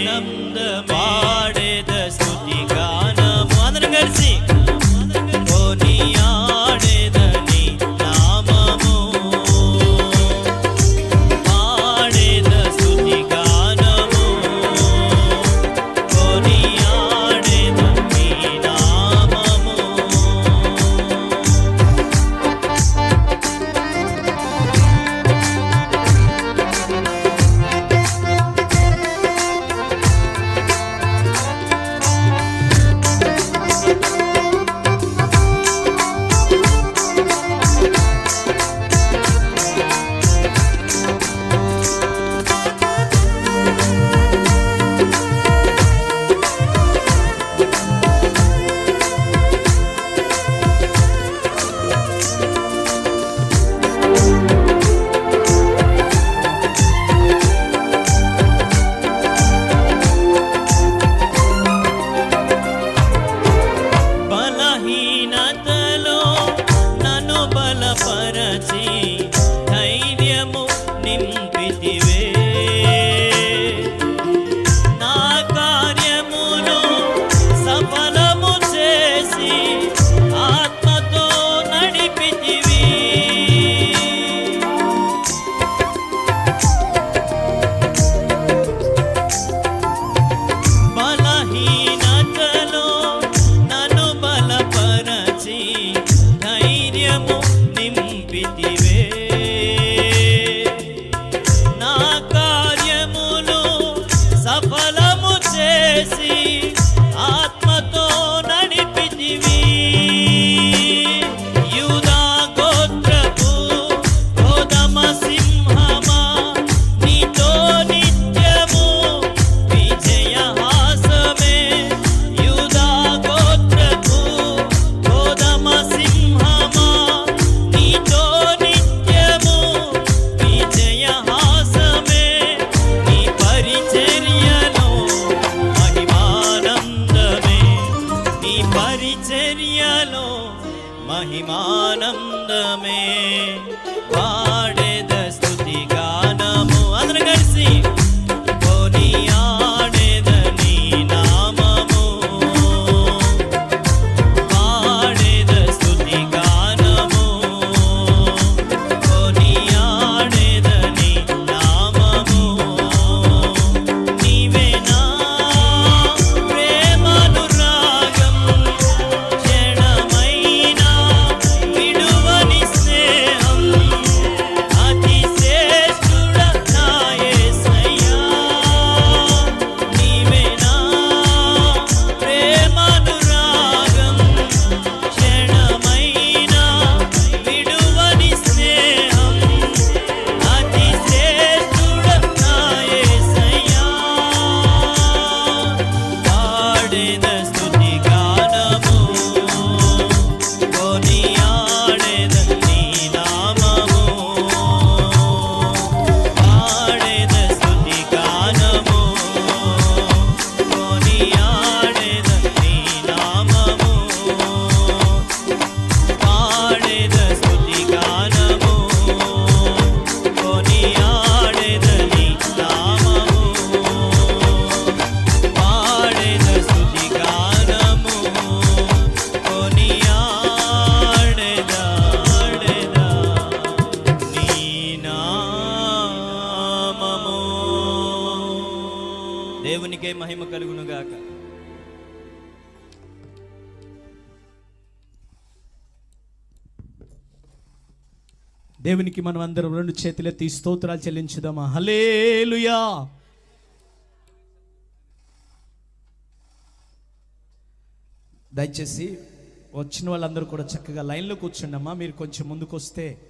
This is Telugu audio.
ஆனந்தமே మంగళము చేసి ఆత్మ வா దేవునికే మహిమ కలుగునుగాక. దేవునికి మనం అందరం రెండు చేతులెత్తి స్తోత్రాలు చెల్లించుదామా? హలేలుయా దయచేసి వచ్చిన వాళ్ళందరూ కూడా చక్కగా లైన్లో కూర్చుండమ్మా మీరు కొంచెం ముందుకు వస్తే